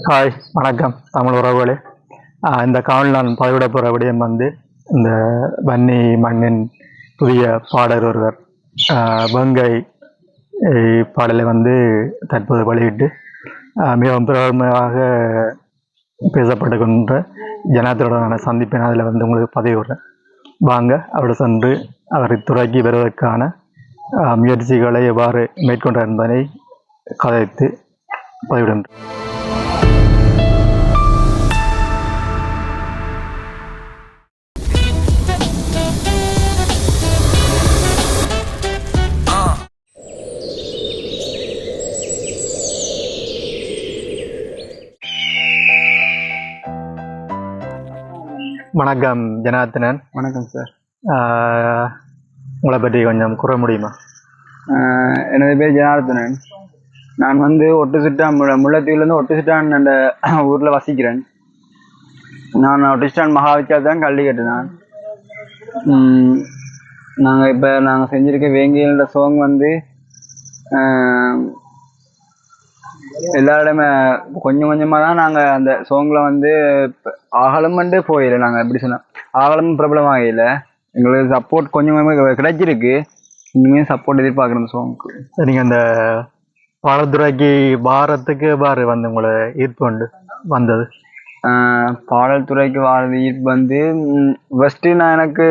Hi வணக்கம் தமிழ் உறவுகளே. இந்த காணொலி நான் பதிவிட போகிற விடயம் வந்து இந்த வன்னி மண்ணின் புதிய பாடகர் ஒருவர் வங்கை பாடலை வந்து தற்போது வெளியிட்டு மிகவும் பிரபலமாக பேசப்பட்டு கொண்ட ஜனாதிபதியுடனான சந்திப்பை அதில் வந்து உங்களுக்கு பதிவிடுறேன் வாங்க அவரை சென்று அவர் இத்துறைக்கு வருவதற்கான முயற்சிகளை எவ்வாறு மேற்கொண்டார் என்பதை கதைத்து பதிவிடுகின்றேன் வணக்கம் ஜனார்த்தனன். வணக்கம் சார் உங்களை பற்றி கொஞ்சம் கூற முடியுமா? எனது பேர் ஜனார்த்தனன். நான் வந்து ஒட்டுசிட்டா முள்ள முல்லைத்தீவுலேருந்து ஒட்டுசிட்டான் அந்த ஊரில் வசிக்கிறேன். நான் ஒட்டுசிட்டான் மகாவித்யால் தான் கல்வி கட்டினேன் நாங்கள் இப்போ நாங்கள் செஞ்சுருக்க வேங்கியல்ன்ற சாங் வந்து எல்லா இடமே கொஞ்சம் கொஞ்சமாக தான் நாங்கள் அந்த சாங்கில் வந்து இப்ப அகலம் வந்து போயிடல நாங்கள் எப்படி சொன்னால் அகலம் பிரபலமாகல எங்களுக்கு சப்போர்ட் கொஞ்சம் கொஞ்சமாக கிடைச்சிருக்கு. இனிமேல் சப்போர்ட் எதிர்பார்க்குறேன் இந்த சாங்க்கு நீங்கள் அந்த பாலத்துறைக்கு வாரத்துக்கு எவ்வாறு வந்து உங்களை ஈர்ப்பு உண்டு வந்தது. ஆஹ் பாடல் துறைக்கு வாரது ஈர்ப்பு வந்து ஃபஸ்ட்டு நான் எனக்கு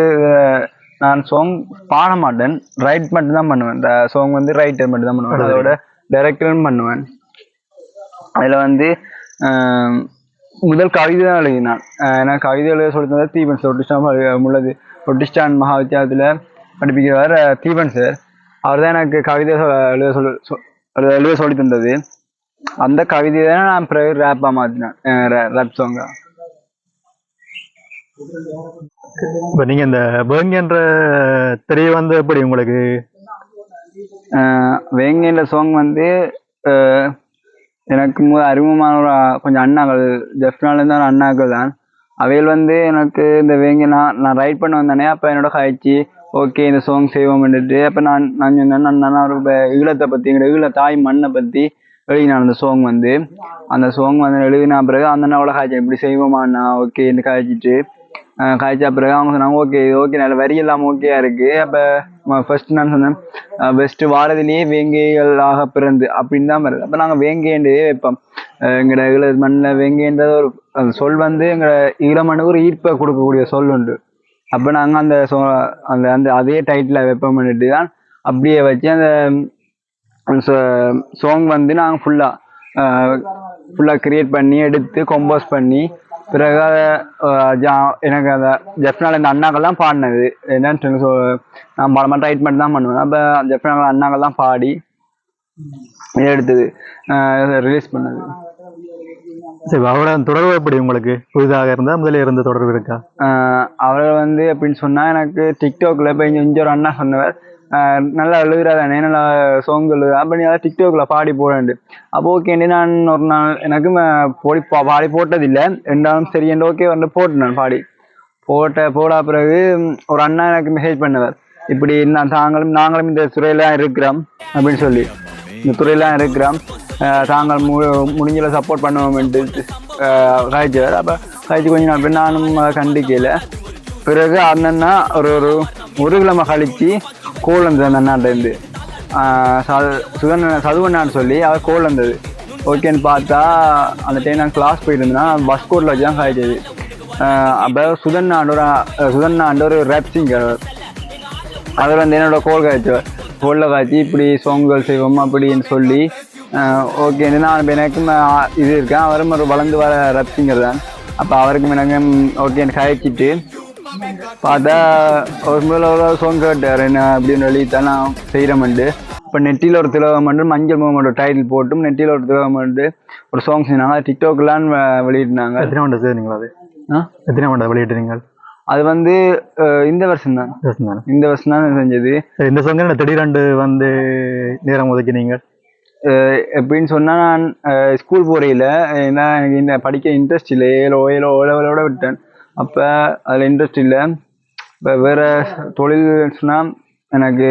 நான் சாங் பாட மாட்டேன். ரைட் மட்டும் தான் பண்ணுவேன். இந்த சாங் வந்து ரைட்டர் மட்டும் தான் பண்ணுவேன் அதோட டைரக்டரும் பண்ணுவேன். அதில் வந்து முதல் கவிதை தான் எழுதினான். எனக்கு கவிதை எழுத சொல்லி தந்தது தீபன் சார் ஒட்டிஸ்டான் உள்ளது ஒட்டிஸ்டான் மகா வித்தியாலயத்தில் படிப்பிக்கிறவர் தீபன் சார். அவர் தான் எனக்கு கவிதை எழுத சொல்லி சொ- எழுத சொல்லி தந்தது அந்த கவிதையை தான் நான் பிறகு ரேப்பாக மாற்றினேன் ரேப் சாங்கா இப்போ நீங்கள் இந்த பேங்கன்ற தெரிய வந்து எப்படி உங்களுக்கு வேங்கின்ற சாங் வந்து எனக்கு மு அறிமுகமான ஒரு கொஞ்சம் அண்ணாக்கள் ஜெஃப்னாலேருந்து ஒரு அண்ணாக்கள் தான். அவையில் வந்து எனக்கு இந்த வேங்கி நான் நான் ரைட் பண்ண வந்தானே அப்போ என்னோட காய்ச்சி ஓகே இந்த சாங் செய்வோம்னுட்டு அப்போ நான் நான் சொன்னேன் நான் ஒரு ஈழத்தை பற்றி எங்களோட ஈழ தாய் மண்ணை பற்றி எழுதினான் அந்த சாங் வந்து. அந்த சாங் வந்து எழுதின பிறகு அந்த அண்ணாவோட காய்ச்சி இப்படி செய்வோமாண்ணா ஓகேன்னு காய்ச்சிட்டு காய்ச்சா பிறகு அவங்க சொன்னாங்க ஓகே இது ஓகே நல்ல வரி எல்லாம் ஓகேயா இருக்கு. அப்போ ஃபர்ஸ்ட் நான் சொன்னேன். பெஸ்ட் வாரதிலேயே வேங்கைகளாக பிறந்து அப்படின்னு தான் வருது. அப்போ நாங்கள் வேங்கைன்றே வைப்போம். எங்களோட எங்கட மண்ணில் வேங்கைன்றது ஒரு அந்த சொல் வந்து எங்களோட ஈழ மண்ணுக்கு ஒரு ஈர்ப்பை கொடுக்கக்கூடிய சொல் உண்டு. அப்போ நாங்கள் அந்த சொ அந்த அந்த அதே டைட்டில் வைப்போம்னுட்டு தான் அப்படியே வச்சு அந்த சாங் வந்து நாங்கள் ஃபுல்லாக ஃபுல்லாக கிரியேட் பண்ணி எடுத்து கம்போஸ் பண்ணி பிறகு அதை எனக்கு அந்த ஜெஃப்னால் இந்த அண்ணாக்கள்லாம் பாடினது. என்னன்னு சொல்லி சொ நான் பாட மாட்டேன் ரைட் மட்டும் தான் பண்ணுவேன். அப்போ ஜெஃப்னால் அண்ணாக்கள்லாம் பாடி இதை எடுத்தது. ரிலீஸ் பண்ணது. சரி அவரோட தொடர்பு எப்படி உங்களுக்கு? புதிதாக இருந்தால் முதல்ல இருந்த தொடர்பு இருக்கா? அவர் வந்து எப்படின்னு சொன்னா எனக்கு டிக்டாக்ல இப்போ இங்க இங்க ஒரு அண்ணா சொன்னவர். நல்லா நல்லா எழுதுறாதானே நல்லா சாங் எழுதுறா அப்போ நீ அதை டிக்டாக்ல பாடி போடண்டு. அப்போ ஓகேண்டு நான் ஒரு நாள் எனக்கு போடி பா- பாடி போட்டதில்லை. ரெண்டாலும் சரி என்று ஓகே வந்து போட்டு நான் பாடி. போட்ட போட பிறகு ஒரு அண்ணா எனக்கு மெசேஜ் பண்ணவர். இப்படி நான் தாங்களும் நாங்களும் இந்த துறையில இருக்கிறோம் அப்படின்னு சொல்லி. இந்த துறையில இருக்கிறோம். தாங்கள் மு முடிஞ்சல சப்போர்ட் பண்ணுவோம்ட்டு காய்ச்சவர் அப்போ காய்ச்சி கொஞ்சம் நாள் நானும் அதை கண்டிக்கல. பிறகு அண்ணன்னா ஒரு ஒரு ஒரு கிழமை கழிச்சு கோல் வந்தது அந்த அண்ணாட்டேருந்து சுகன் சதுவண்ணான்னு சொல்லி அவர் கோல் வந்தது ஓகேன்னு பார்த்தா அந்த டைம் நான் கிளாஸ் போயிட்டு பஸ் கோட்டில் வச்சு தான் காய்ச்சது அப்போ சுதன்னாண்டு ஒரு சுதன்னாண்டு ஒரு ரேப் சிங்கர் அவர் வந்து என்னோட கோல் காய்ச்சவர் கோலில் காய்ச்சி இப்படி சோங்குகள் செய்வோம் அப்படின்னு சொல்லி ஓகே நான் எனக்கும் இது இருக்கேன். அவரும் ஒரு வளர்ந்து வர ரப் சிங்கர் தான். அப்போ அவருக்கும் எனக்கும் ஓகேன்னு காய்ச்சிட்டு பார்த்தா ஒரு முதல்ல ஒரு சாங் கேட்டார் என்ன அப்படின்னு எழுதித்தான் நான் செய்கிறேன்ட்டு இப்போ நெட்டியில் ஒரு திலகமண்டு மஞ்சள் மூமெண்ட் டைட்டில் போட்டும் நெட்டியில் ஒரு திலகமண்டு ஒரு சாங் செஞ்சாங்க டிக்டாக்லாம் வெளியிட்டாங்க எத்தனை மண்டை செய்தீங்களா அது? ஆ? எத்தனை மண்டை வெளியிட்டீங்க அது வந்து இந்த வருஷம் தான். இந்த வருஷம் தான் செஞ்சது. இந்த சொங்க திடீரெண்டு வந்து நேரம் ஒதுக்கினீங்க? எப்படின்னு சொன்னா நான் ஸ்கூல் போறையில ஏன்னா எனக்கு இந்த படிக்க இன்ட்ரெஸ்ட் இல்லை. ஏழோ ஏழோ ஓ லெவலோட விட்டேன். அப்போ அதில் இன்ட்ரெஸ்ட் இல்லை. இப்போ வேறு தொழில்ஸ்னால் எனக்கு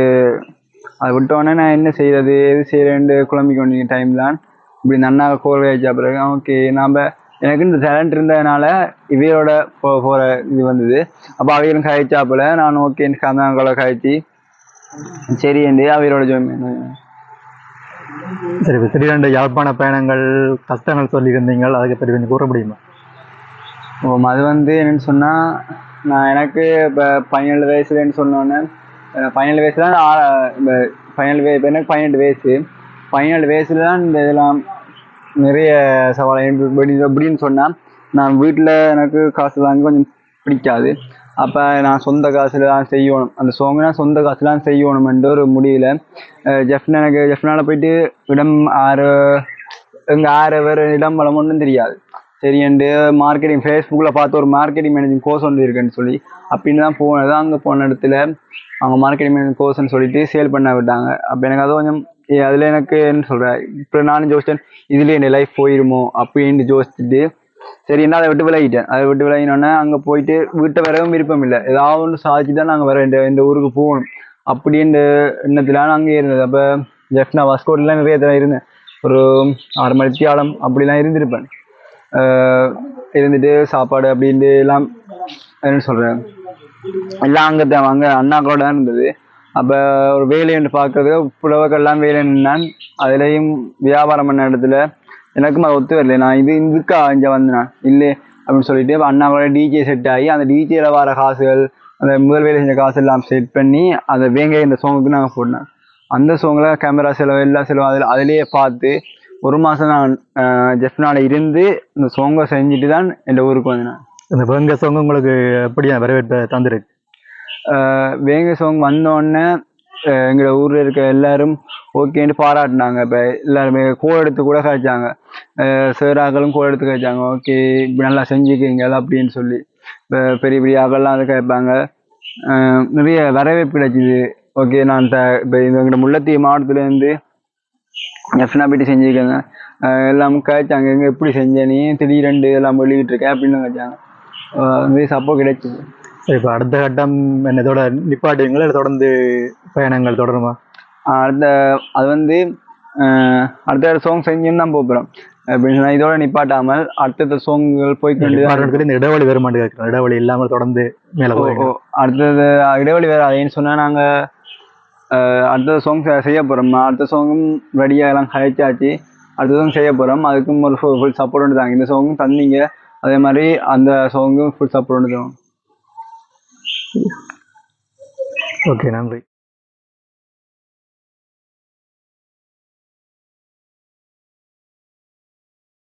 அதை விட்டோடனே நான் என்ன செய்கிறது எது செய்யறேன்னு குழம்பிக்க வேண்டிய தான் இப்படி நன்னா அண்ணா கோல் பிறகு ஓகே நாம் எனக்கு இந்த டேலண்ட் இருந்ததுனால இவையோட போ போகிற இது வந்தது. அப்போ அவைகளும் காய்ச்சாப்பில் நான் ஓகே கந்தாங்களை காய்ச்சி சரி என்று அவையோட ஜோயின் பண்ணேன். சரி திடீரென்று யாழ்ப்பாண பயணங்கள் கஷ்டங்கள் சொல்லியிருந்தீங்கள் அதுக்கு பற்றி கொஞ்சம் கூற முடியுமா? அது வந்து என்னன்னு சொன்னால் நான் எனக்கு இப்போ பதினேழு வயசுலன்னு சொன்னோன்னே பதினேழு வயசில் தான் இந்த பதினேழு வயசு இப்போ எனக்கு பதினெட்டு வயசு. பதினேழு வயசுல தான் இந்த இதெல்லாம் நிறைய சவால் அப்படின்னு சொன்னால் நான் வீட்டில் எனக்கு காசு வாங்க கொஞ்சம் பிடிக்காது. அப்போ நான் சொந்த காசில் தான் செய்யணும். அந்த சோங்க நான் சொந்த காசுல தான் செய்யணும்ன்ற ஒரு முடியல ஜெஃப்னா எனக்கு ஜெஃப்னால போயிட்டு இடம் ஆறு எங்கள் ஆறு வேறு இடம் வளம் ஒன்றும் தெரியாது. சரி அண்டு மார்க்கெட்டிங் ஃபேஸ்புக்கில் பார்த்து ஒரு மார்க்கெட்டிங் மேனேஜிங் கோர்ஸ் ஒன்று இருக்குன்னு சொல்லி அப்படின்னு தான் போனது அங்கே போன இடத்துல அவங்க மார்க்கெட்டிங் மேனேஜிங் கோர்ஸ்னு சொல்லிட்டு சேல் பண்ண விட்டாங்க. அப்போ எனக்கு அது கொஞ்சம் ஏ, எனக்கு என்ன சொல்கிறேன் இப்போ நானும் யோசிச்சேன் இதுலேயே என் லைஃப் போயிருமோ அப்படின்னு யோசிச்சுட்டு சரி என்ன அதை விட்டு விலகிட்டேன். அதை விட்டு விலகினோன்னே அங்கே போயிட்டு வீட்டை வரவும் விருப்பம் இல்லை. ஏதாவது ஒன்று சாதிச்சு தான் நாங்கள் வர இந்த இந்த ஊருக்கு போகணும். அப்படின்ற எண்ணத்தில் அங்கே இருந்தது. அப்போ ஜெஃப்னா வாஸ்கோட்லாம் நிறைய தடவை இருந்தேன். ஒரு ஆறு மணி தியாலம் அப்படிலாம் இருந்திருப்பேன். இருந்துட்டு சாப்பாடு அப்படின்ட்டு எல்லாம் என்ன சொல்கிறேன் எல்லாம் அங்கே தான் அங்கே அண்ணாக்களோட தான் இருந்தது. அப்போ ஒரு வேலைன்னு பார்க்கறது புலவர்கள்லாம் வேலை அதுலேயும் வியாபாரம் பண்ண இடத்துல எனக்கும் அது ஒத்து வரல. நான் இது இதுக்கா இங்கே வந்தேன்? இல்லை அப்படின்னு சொல்லிட்டு அண்ணா அண்ணாவோட டிஜே செட் ஆகி அந்த டிஜேல வர காசுகள் அந்த முதல் வேலை செஞ்ச காசு எல்லாம் செட் பண்ணி அந்த வேங்கை இந்த சாங்குக்கு நாங்கள் போடணும். அந்த சாங்கில் கேமரா செலவு எல்லா செலவு அதில் அதிலேயே பார்த்து ஒரு மாதம் நான் ஜெஃப்னால இருந்து இந்த சாங்கை செஞ்சுட்டு தான் என் ஊருக்கு வந்தேன் இந்த வேங்க சோங்க உங்களுக்கு எப்படியா வரவேற்பை தந்திருக்கு? வேங்க சாங் வந்தோடனே எங்களோட ஊரில் இருக்க எல்லாரும் ஓகேன்னு பாராட்டினாங்க. இப்போ எல்லாருமே கோல் எடுத்து கூட கழிச்சாங்க சேராக்களும் கோல் எடுத்து கழிச்சாங்க ஓகே இப்படி நல்லா செஞ்சுக்கீங்க அப்படின்னு சொல்லி. இப்போ பெரிய பெரிய ஆகலாம் அதை கேட்பாங்க. நிறைய வரவேற்பு கிடைச்சிது. ஓகே நான் த இப்போ எங்களோட முல்லைத்தீவு மாவட்டத்துலேருந்து எஃப்னா போயிட்டு செஞ்சுருக்கேங்க எல்லாம் கேட்டாங்க எங்க எப்படி செஞ்ச நீ? திடீரெண்டு எல்லாம் வெளியிட்டு இருக்கேன் அப்படின்னு கேட்டாங்க. நிறைய சப்போர்ட் கிடைச்சிது. சரி இப்போ அடுத்த கட்டம் என்ன இதோட நிப்பாட்டுவீங்களா? இல்லை தொடர்ந்து பயணங்கள் தொடருமா? அடுத்த அது வந்து அடுத்த சாங் செஞ்சுன்னு தான் போகிறோம் அப்படின்னு இதோட நிப்பாட்டாமல் அடுத்தடுத்த சாங்குகள் போய்க்கொண்டு இந்த இடைவெளி வருமானு கேட்குறோம் இடைவெளி இல்லாமல் தொடர்ந்து மேலே அடுத்தது இடைவெளி வேறு அதேன்னு சொன்னால் நாங்கள் அடுத்த சாங் செய்ய போகிறோம் அடுத்த சாங்கும் ரெடியாக எல்லாம் கழிச்சாச்சு அடுத்த சாங் செய்ய போகிறோம் அதுக்கும் ஒரு ஃபுல் ஃபுல் சப்போர்ட் ஒன்று தாங்க. இந்த சாங்கும் தந்தீங்க. அதே மாதிரி அந்த சாங்கும் ஃபுல் சப்போர்ட் ஒன்று தரும் ஓகே நன்றி.